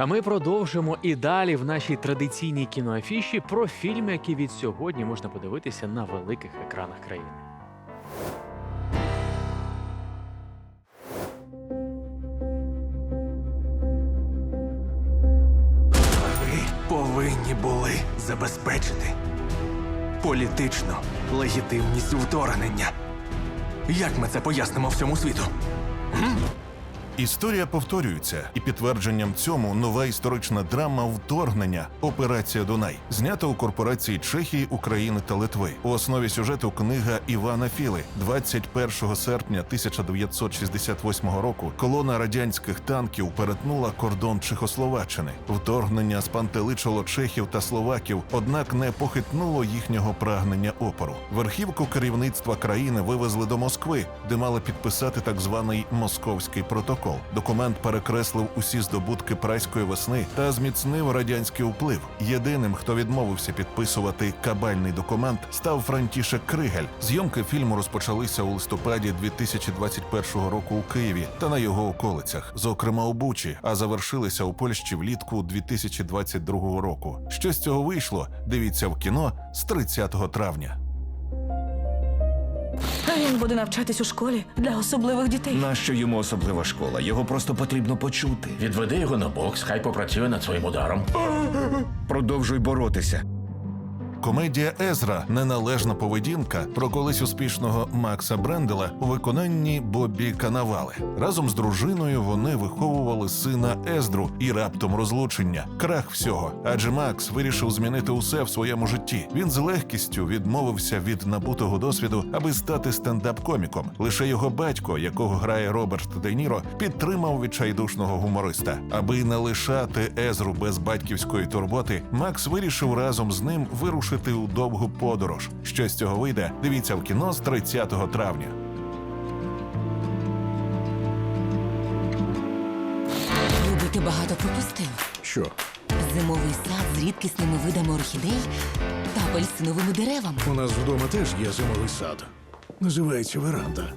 А ми продовжимо і далі в нашій традиційній кіноафіші про фільми, які від сьогодні можна подивитися на великих екранах країни. Ви повинні були забезпечити політичну легітимність вторгнення. Як ми це пояснимо всьому світу? Історія повторюється, і підтвердженням цьому нова історична драма вторгнення Операція Дунай, знята у корпорації Чехії, України та Литви. У основі сюжету книга Івана Філи 21 серпня 1968 року. Колона радянських танків перетнула кордон Чехословаччини. Вторгнення спантеличило чехів та словаків, однак не похитнуло їхнього прагнення опору. Верхівку керівництва країни вивезли до Москви, де мали підписати так званий московський протокол. Документ перекреслив усі здобутки прайської весни та зміцнив радянський вплив. Єдиним, хто відмовився підписувати кабальний документ, став Франтішек Кригель. Зйомки фільму розпочалися у листопаді 2021 року у Києві та на його околицях, зокрема у Бучі, а завершилися у Польщі влітку 2022 року. Що з цього вийшло? Дивіться в кіно з 30 травня. А він буде навчатись у школі для особливих дітей. Нащо йому особлива школа? Його просто потрібно почути. Відведи його на бокс, хай попрацює над своїм ударом. Продовжуй боротися. Комедія Езра Неналежна поведінка про колись успішного Макса Брендела у виконанні Бобі Канавали. Разом з дружиною вони виховували сина Ездру і раптом розлучення. Крах всього. Адже Макс вирішив змінити усе в своєму житті. Він з легкістю відмовився від набутого досвіду, аби стати стендап-коміком. Лише його батько, якого грає Роберт Де Ніро, підтримав відчайдушного гумориста. Аби не лишати Езру без батьківської турботи, Макс вирішив разом з ним вирушити у довгу подорож. Що з цього вийде? Дивіться в кіно з 30 травня. Любити багато пропустив. Що? Зимовий сад з рідкісними видами орхідей та апельсиновими деревами. У нас вдома теж є зимовий сад. Називається веранда.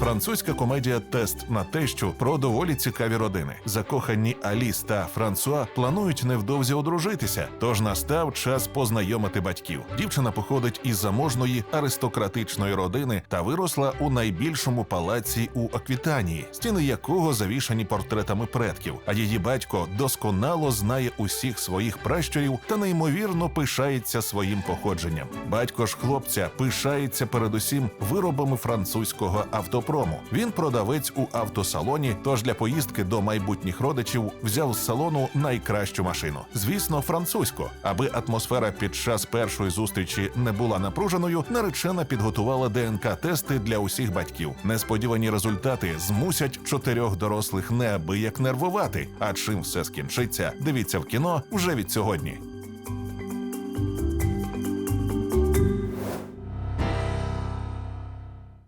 Французька комедія Тест на тещу про доволі цікаві родини. Закохані Аліс та Франсуа планують невдовзі одружитися, тож настав час познайомити батьків. Дівчина походить із заможної аристократичної родини та виросла у найбільшому палаці у Аквітанії, стіни якого завішані портретами предків. А її батько досконало знає усіх своїх пращурів та неймовірно пишається своїм походженням. Батько ж хлопця пишається передусім виробами французького автопрому. Він продавець у автосалоні. Тож для поїздки до майбутніх родичів взяв з салону найкращу машину. Звісно, французьку. Аби атмосфера під час першої зустрічі не була напруженою, наречена підготувала ДНК-тести для усіх батьків. Несподівані результати змусять чотирьох дорослих неабияк нервувати. А чим все скінчиться? Дивіться в кіно вже від сьогодні.